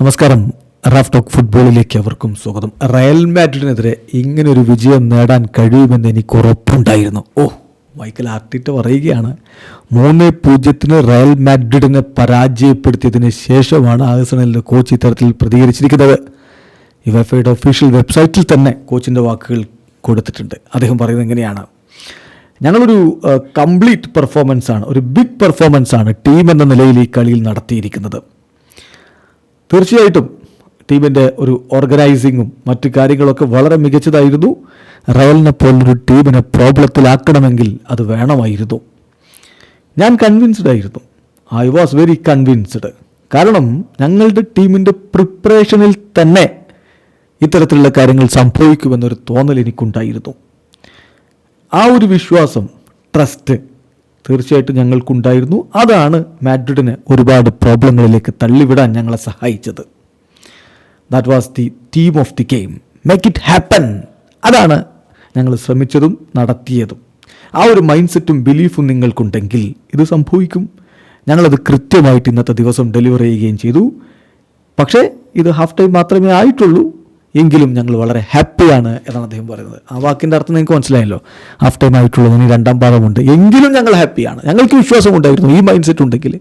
നമസ്കാരം. Raf talk ഫുട്ബോളിലേക്ക് അവർക്കും സ്വാഗതം. റയൽ മാഡ്രിഡിനെതിരെ ഇങ്ങനെ ഒരു വിജയം നേടാൻ കഴിയുമെന്ന് എനിക്ക് ഉറപ്പുണ്ടായിരുന്നു. ഓ മൈക്കൽ ആർട്ടിറ്റ് പറയുകയാണ് മൂന്ന് പൂജ്യത്തിന് റയൽ മാഡ്രിഡിനെ പരാജയപ്പെടുത്തിയതിന് ശേഷമാണ് ആഴ്സണലിന്റെ കോച്ച് ഇത്തരത്തിൽ പ്രതികരിച്ചിരിക്കുന്നത്. യുവഫയുടെ ഒഫീഷ്യൽ വെബ്സൈറ്റിൽ തന്നെ കോച്ചിന്റെ വാക്കുകൾ കൊടുത്തിട്ടുണ്ട്. അദ്ദേഹം പറയുന്നത് എങ്ങനെയാണ് ഞങ്ങളൊരു കംപ്ലീറ്റ് പെർഫോമൻസ് ആണ് ഒരു ബിഗ് പെർഫോമൻസ് ആണ് ടീം എന്ന നിലയിൽ ഈ കളിയിൽ നടത്തിയിരിക്കുന്നത്. തീർച്ചയായിട്ടും ടീമിന്റെ ഒരു ഓർഗനൈസിങ്ങും മറ്റു കാര്യങ്ങളൊക്കെ വളരെ മികച്ചതായിരുന്നു. റയലിനെ പോലൊരു ടീമിനെ പ്രോബ്ലത്തിലാക്കണമെങ്കിൽ അത് വേണമായിരുന്നു. ഞാൻ കൺവിൻസ്ഡ് ആയിരുന്നു. ഐ വാസ് വെരി കൺവിൻസ്ഡ് കാരണം ഞങ്ങളുടെ ടീമിന്റെ പ്രിപ്പറേഷനിൽ തന്നെ ഇത്തരത്തിലുള്ള കാര്യങ്ങൾ സംഭവിക്കുമെന്നൊരു തോന്നൽ എനിക്കുണ്ടായിരുന്നു. ആ ഒരു വിശ്വാസം ട്രസ്റ്റ് തീർച്ചയായിട്ടും ഞങ്ങൾക്കുണ്ടായിരുന്നു. അതാണ് മാഡ്രിഡിനെ ഒരുപാട് പ്രോബ്ലങ്ങളിലേക്ക് തള്ളിവിടാൻ ഞങ്ങളെ സഹായിച്ചത്. That was the team of the game make it happen അതാണ് ഞങ്ങൾ ശ്രമിച്ചതും നടത്തിയതും. ആ ഒരു മൈൻഡ് സെറ്റും ബിലീഫും നിങ്ങൾക്കുണ്ടെങ്കിൽ ഇത് സംഭവിക്കും. ഞങ്ങളത് കൃത്യമായിട്ട് ഇന്നത്തെ ദിവസം ഡെലിവർ ചെയ്യുകയും ചെയ്തു. പക്ഷേ ഇത് ഹാഫ് ടൈം മാത്രമേ ആയിട്ടുള്ളൂ. എങ്കിലും ഞങ്ങൾ വളരെ ഹാപ്പിയാണ് എന്നാണ് അദ്ദേഹം പറയുന്നത്. ആ വാക്കിന്റെ അർത്ഥം നിങ്ങൾക്ക് മനസ്സിലായല്ലോ. ഹാഫ് ടൈം ആയിട്ടുള്ളത് ഇനി രണ്ടാം ഭാഗമുണ്ട് എങ്കിലും ഞങ്ങൾ ഹാപ്പിയാണ്. ഞങ്ങൾക്ക് വിശ്വാസം ഉണ്ടായിരുന്നു. ഈ മൈൻഡ് സെറ്റ് ഉണ്ടെങ്കിൽ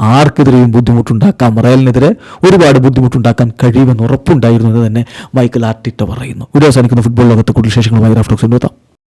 ആർക്കെതിരെയും ബുദ്ധിമുട്ടുണ്ടാക്കാം. റയലിനെതിരെ ഒരുപാട് ബുദ്ധിമുട്ടുണ്ടാക്കാൻ കഴിയുമെന്ന് ഉറപ്പുണ്ടായിരുന്നു എന്ന് തന്നെ മൈക്കൽ ആർട്ടിറ്റ പറയുന്നു. ഒരു അവസാനിക്കുന്ന ഫുട്ബോൾ ലോകത്തെ കൂടുതൽ വിശേഷങ്ങളുമായി റാഫ്റ്റോക്സ് എത്താം.